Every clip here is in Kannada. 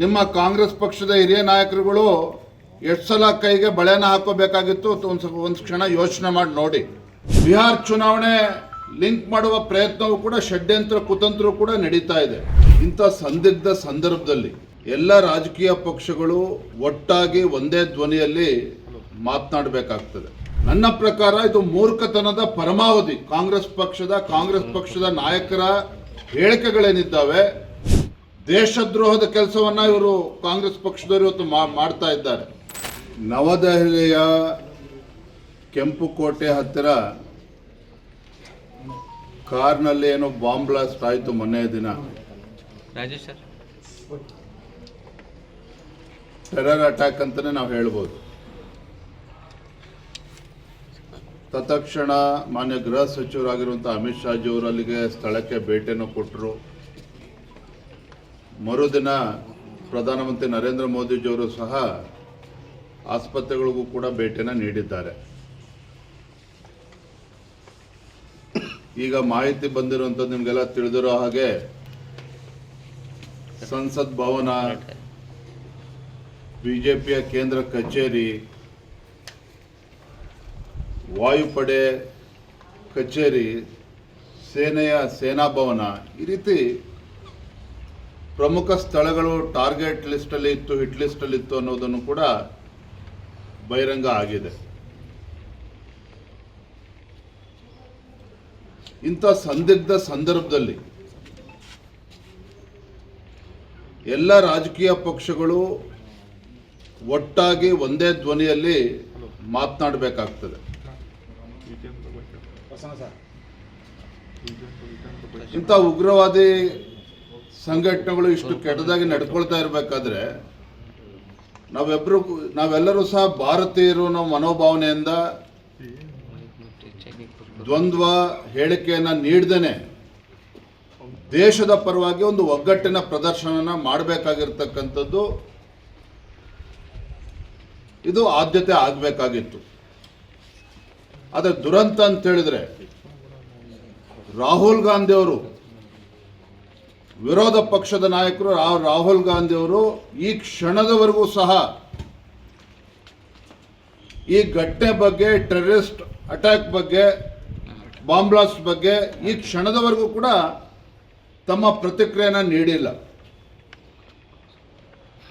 ನಿಮ್ಮ ಕಾಂಗ್ರೆಸ್ ಪಕ್ಷದ ಹಿರಿಯ ನಾಯಕರುಗಳು ಎಷ್ಟು ಸಲ ಕೈಗೆ ಬಳೆನ ಹಾಕೋಬೇಕಾಗಿತ್ತು ಒಂದು ಒಂದು ಕ್ಷಣ ಯೋಚನೆ ಮಾಡಿ ನೋಡಿ. ಬಿಹಾರ್ ಚುನಾವಣೆ ಲಿಂಕ್ ಮಾಡುವ ಪ್ರಯತ್ನವೂ ಕೂಡ ಷಡ್ಯಂತ್ರ, ಕುತಂತ್ರ ಕೂಡ ನಡೀತಾ ಇದೆ. ಇಂಥ ಸಂದಿಗ್ಧ ಸಂದರ್ಭದಲ್ಲಿ ಎಲ್ಲ ರಾಜಕೀಯ ಪಕ್ಷಗಳು ಒಟ್ಟಾಗಿ ಒಂದೇ ಧ್ವನಿಯಲ್ಲಿ ಮಾತನಾಡಬೇಕಾಗ್ತದೆ. ನನ್ನ ಪ್ರಕಾರ ಇದು ಮೂರ್ಖತನದ ಪರಮಾವಧಿ. ಕಾಂಗ್ರೆಸ್ ಪಕ್ಷದ ಕಾಂಗ್ರೆಸ್ ಪಕ್ಷದ ನಾಯಕರ ಹೇಳಿಕೆಗಳೇನಿದ್ದಾವೆ ದೇಶದ್ರೋಹದ ಕೆಲಸವನ್ನ ಇವರು ಕಾಂಗ್ರೆಸ್ ಪಕ್ಷದವರು ಇವತ್ತು ಮಾಡ್ತಾ ಇದ್ದಾರೆ. ನವದೆಹಲಿಯ ಕೆಂಪುಕೋಟೆ ಹತ್ತಿರ ಕಾರ್ನಲ್ಲಿ ಏನೋ ಬಾಂಬ್ ಬ್ಲಾಸ್ಟ್ ಆಯಿತು ಮೊನ್ನೆ ದಿನ. ಟೆರರ್ ಅಟ್ಯಾಕ್ ಅಂತಲೇ ನಾವು ಹೇಳ್ಬೋದು. ತತ್ಕ್ಷಣ ಮಾನ್ಯ ಗೃಹ ಸಚಿವರಾಗಿರುವಂಥ ಅಮಿತ್ ಶಾಜಿ ಅವರು ಅಲ್ಲಿಗೆ ಸ್ಥಳಕ್ಕೆ ಭೇಟಿಯನ್ನು ಕೊಟ್ಟರು ಮರುದಿನ ಪ್ರಧಾನಮಂತ್ರಿ ನರೇಂದ್ರ ಮೋದಿಜಿಯವರು ಸಹ ಆಸ್ಪತ್ರೆಗಳಿಗೂ ಕೂಡ ಭೇಟಿಯನ್ನು ನೀಡಿದ್ದಾರೆ. ಈಗ ಮಾಹಿತಿ ಬಂದಿರುವಂಥದ್ದು ನಿಮಗೆಲ್ಲ ತಿಳಿದಿರೋ ಹಾಗೆ ಸಂಸತ್ ಭವನ, ಬಿಜೆಪಿಯ ಕೇಂದ್ರ ಕಚೇರಿ, ವಾಯುಪಡೆ ಕಚೇರಿ, ಸೇನೆಯ ಸೇನಾ ಭವನ ಈ ರೀತಿ ಪ್ರಮುಖ ಸ್ಥಳಗಳು ಟಾರ್ಗೆಟ್ ಲಿಸ್ಟಲ್ಲಿ ಇತ್ತು, ಹಿಟ್ ಲಿಸ್ಟಲ್ಲಿ ಇತ್ತು ಅನ್ನೋದನ್ನು ಕೂಡ ಬಹಿರಂಗ ಆಗಿದೆ. ಇಂಥ ಸಂದಿಗ್ಧ ಸಂದರ್ಭದಲ್ಲಿ ಎಲ್ಲ ರಾಜಕೀಯ ಪಕ್ಷಗಳು ಒಟ್ಟಾಗಿ ಒಂದೇ ಧ್ವನಿಯಲ್ಲಿ ಮಾತನಾಡಬೇಕಾಗ್ತದೆ. ಇಂಥ ಉಗ್ರವಾದಿ ಸಂಘಟನೆಗಳು ಇಷ್ಟು ಕೆಟ್ಟದಾಗಿ ನಡ್ಕೊಳ್ತಾ ಇರಬೇಕಾದ್ರೆ ನಾವೆಬ್ಬರು ನಾವೆಲ್ಲರೂ ಸಹ ಭಾರತೀಯರು ನಮ್ಮ ಮನೋಭಾವನೆಯಿಂದ ದ್ವಂದ್ವ ಹೇಳಿಕೆಯನ್ನ ನೀಡ್ದೇನೆ. ದೇಶದ ಪರವಾಗಿ ಒಂದು ಒಗ್ಗಟ್ಟಿನ ಪ್ರದರ್ಶನನ ಮಾಡಬೇಕಾಗಿರ್ತಕ್ಕಂಥದ್ದು ಇದು ಆದ್ಯತೆ ಆಗಬೇಕಾಗಿತ್ತು. ಆದರೆ ದುರಂತ ಅಂತ ಹೇಳಿದ್ರೆ ರಾಹುಲ್ ಗಾಂಧಿ ಅವರು ವಿರೋಧ ಪಕ್ಷದ ನಾಯಕರು ರಾಹುಲ್ ಗಾಂಧಿ ಅವರು ಈ ಕ್ಷಣದವರೆಗೂ ಸಹ ಈ ಘಟನೆ ಬಗ್ಗೆ, ಟೆರರಿಸ್ಟ್ ಅಟ್ಯಾಕ್ ಬಗ್ಗೆ, ಬಾಂಬ್ ಬ್ಲಾಸ್ಟ್ ಬಗ್ಗೆ ಈ ಕ್ಷಣದವರೆಗೂ ಕೂಡ ತಮ್ಮ ಪ್ರತಿಕ್ರಿಯೆನ ನೀಡಿಲ್ಲ.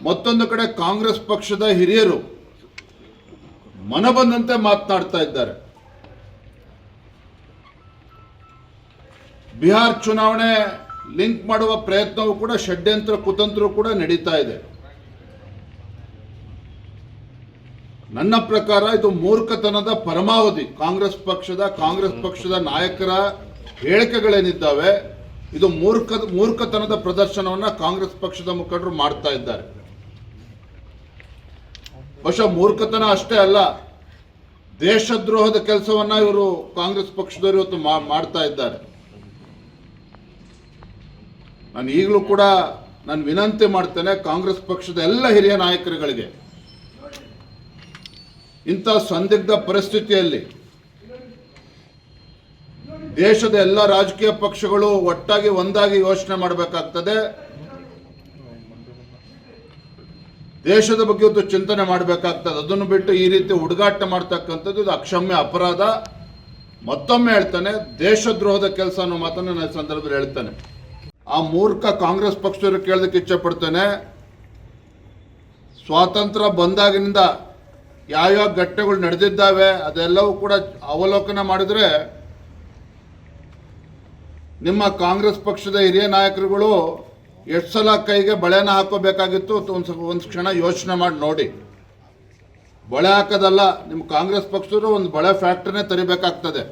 ಮತ್ತೊಂದು ಕಡೆ ಕಾಂಗ್ರೆಸ್ ಪಕ್ಷದ ಹಿರಿಯರು ಮನ ಬಂದಂತೆ ಮಾತನಾಡ್ತಾ ಇದ್ದಾರೆ. ಬಿಹಾರ್ ಚುನಾವಣೆ ಲಿಂಕ್ ಮಾಡುವ ಪ್ರಯತ್ನವೂ ಕೂಡ ಷಡ್ಯಂತ್ರ ಕುತಂತ್ರ ಕೂಡ ನಡೀತಾ ಇದೆ. ನನ್ನ ಪ್ರಕಾರ ಇದು ಮೂರ್ಖತನದ ಪರಮಾವಧಿ. ಕಾಂಗ್ರೆಸ್ ಪಕ್ಷದ ಕಾಂಗ್ರೆಸ್ ಪಕ್ಷದ ನಾಯಕರ ಹೇಳಿಕೆಗಳೇನಿದ್ದಾವೆ, ಇದು ಮೂರ್ಖ, ಮೂರ್ಖತನದ ಪ್ರದರ್ಶನವನ್ನ ಕಾಂಗ್ರೆಸ್ ಪಕ್ಷದ ಮುಖಂಡರು ಮಾಡ್ತಾ ಇದ್ದಾರೆ. ಬಹುಶಃ ಮೂರ್ಖತನ ಅಷ್ಟೇ ಅಲ್ಲ, ದೇಶದ್ರೋಹದ ಕೆಲಸವನ್ನ ಇವರು ಕಾಂಗ್ರೆಸ್ ಪಕ್ಷದವರು ಇವತ್ತು ಮಾಡ್ತಾ ಇದ್ದಾರೆ. ನಾನು ಈಗಲೂ ಕೂಡ ನಾನು ವಿನಂತಿ ಮಾಡ್ತೇನೆ ಕಾಂಗ್ರೆಸ್ ಪಕ್ಷದ ಎಲ್ಲ ಹಿರಿಯ ನಾಯಕರುಗಳಿಗೆ. ಇಂಥ ಸಂದಿಗ್ಧ ಪರಿಸ್ಥಿತಿಯಲ್ಲಿ ದೇಶದ ಎಲ್ಲ ರಾಜಕೀಯ ಪಕ್ಷಗಳು ಒಟ್ಟಾಗಿ ಒಂದಾಗಿ ಯೋಚನೆ ಮಾಡಬೇಕಾಗ್ತದೆ. ದೇಶದ ಬಗ್ಗೆ ಒಂದು ಚಿಂತನೆ ಮಾಡಬೇಕಾಗ್ತದೆ. ಅದನ್ನು ಬಿಟ್ಟು ಈ ರೀತಿ ಹುಡುಗಾಟ ಮಾಡ್ತಕ್ಕಂಥದ್ದು ಇದು ಅಕ್ಷಮ್ಯ ಅಪರಾಧ. ಮತ್ತೊಮ್ಮೆ ಹೇಳ್ತಾನೆ, ದೇಶದ್ರೋಹದ ಕೆಲಸ ಅನ್ನೋ ಮಾತನ್ನು ನಾನು ಸಂದರ್ಭದಲ್ಲಿ ಹೇಳ್ತಾನೆ. ಆ ಮೂರ್ಖ ಕಾಂಗ್ರೆಸ್ ಪಕ್ಷದವರು ಕೇಳೋದಕ್ಕೆ ಇಚ್ಛಪಡ್ತೇನೆ. ಸ್ವಾತಂತ್ರ್ಯ ಬಂದಾಗಿನಿಂದ ಯಾವ್ಯಾವ ಘಟನೆಗಳು ನಡೆದಿದ್ದಾವೆ, ಅದೆಲ್ಲವೂ ಕೂಡ ಅವಲೋಕನ ಮಾಡಿದ್ರೆ ನಿಮ್ಮ ಕಾಂಗ್ರೆಸ್ ಪಕ್ಷದ ಹಿರಿಯ ನಾಯಕರುಗಳು ಎಷ್ಟು ಸಲ ಕೈಗೆ ಬಳೆನ ಹಾಕೋಬೇಕಾಗಿತ್ತು ಒಂದು ಒಂದು ಕ್ಷಣ ಯೋಚನೆ ಮಾಡಿ ನೋಡಿ. ಬಳೆ ಹಾಕೋದಲ್ಲ, ನಿಮ್ಮ ಕಾಂಗ್ರೆಸ್ ಪಕ್ಷದವರು ಒಂದು ಬಳೆ ಫ್ಯಾಕ್ಟ್ರಿನೇ ತರಿಬೇಕಾಗ್ತದೆ.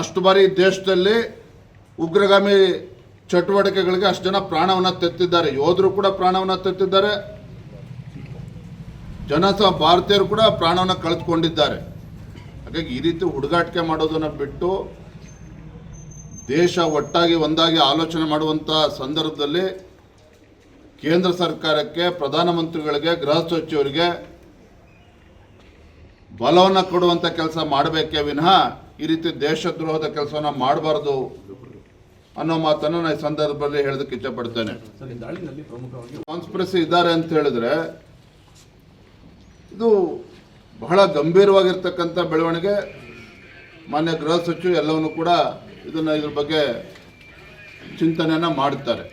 ಅಷ್ಟು ಬಾರಿ ದೇಶದಲ್ಲಿ ಉಗ್ರಗಾಮಿ ಚಟುವಟಿಕೆಗಳಿಗೆ ಅಷ್ಟು ಜನ ಪ್ರಾಣವನ್ನು ತೆತ್ತಿದ್ದಾರೆ. ಯೋಧರು ಕೂಡ ಪ್ರಾಣವನ್ನು ತೆತ್ತಿದ್ದಾರೆ. ಜನ ಸಹ ಭಾರತೀಯರು ಕೂಡ ಪ್ರಾಣವನ್ನು ಕಳೆದುಕೊಂಡಿದ್ದಾರೆ. ಹಾಗಾಗಿ ಈ ರೀತಿ ಹುಡುಗಾಟಿಕೆ ಮಾಡೋದನ್ನು ಬಿಟ್ಟು ದೇಶ ಒಟ್ಟಾಗಿ ಒಂದಾಗಿ ಆಲೋಚನೆ ಮಾಡುವಂಥ ಸಂದರ್ಭದಲ್ಲಿ ಕೇಂದ್ರ ಸರ್ಕಾರಕ್ಕೆ, ಪ್ರಧಾನಮಂತ್ರಿಗಳಿಗೆ, ಗೃಹ ಸಚಿವರಿಗೆ ಬಲವನ್ನು ಕೊಡುವಂಥ ಕೆಲಸ ಮಾಡಬೇಕೇ ವಿನಃ ಈ ರೀತಿ ದೇಶದ್ರೋಹದ ಕೆಲಸವನ್ನು ಮಾಡಬಾರ್ದು. ಅನ್ನೋ ಮಾತನ್ನು ನಾನು ಈ ಸಂದರ್ಭದಲ್ಲಿ ಹೇಳೋದಕ್ಕೆ ಇಷ್ಟಪಡ್ತೇನೆ. ಕಾನ್ಸ್ಪಿರಸಿ ಇದ್ದಾರೆ ಅಂತ ಹೇಳಿದ್ರೆ ಇದು ಬಹಳ ಗಂಭೀರವಾಗಿರ್ತಕ್ಕಂಥ ಬೆಳವಣಿಗೆ. ಮಾನ್ಯ ಗೃಹ ಸಚಿವ ಎಲ್ಲವನ್ನು ಕೂಡ ಇದನ್ನು ಇದ್ರ ಬಗ್ಗೆ ಚಿಂತನೆಯನ್ನು ಮಾಡ್ತಾರೆ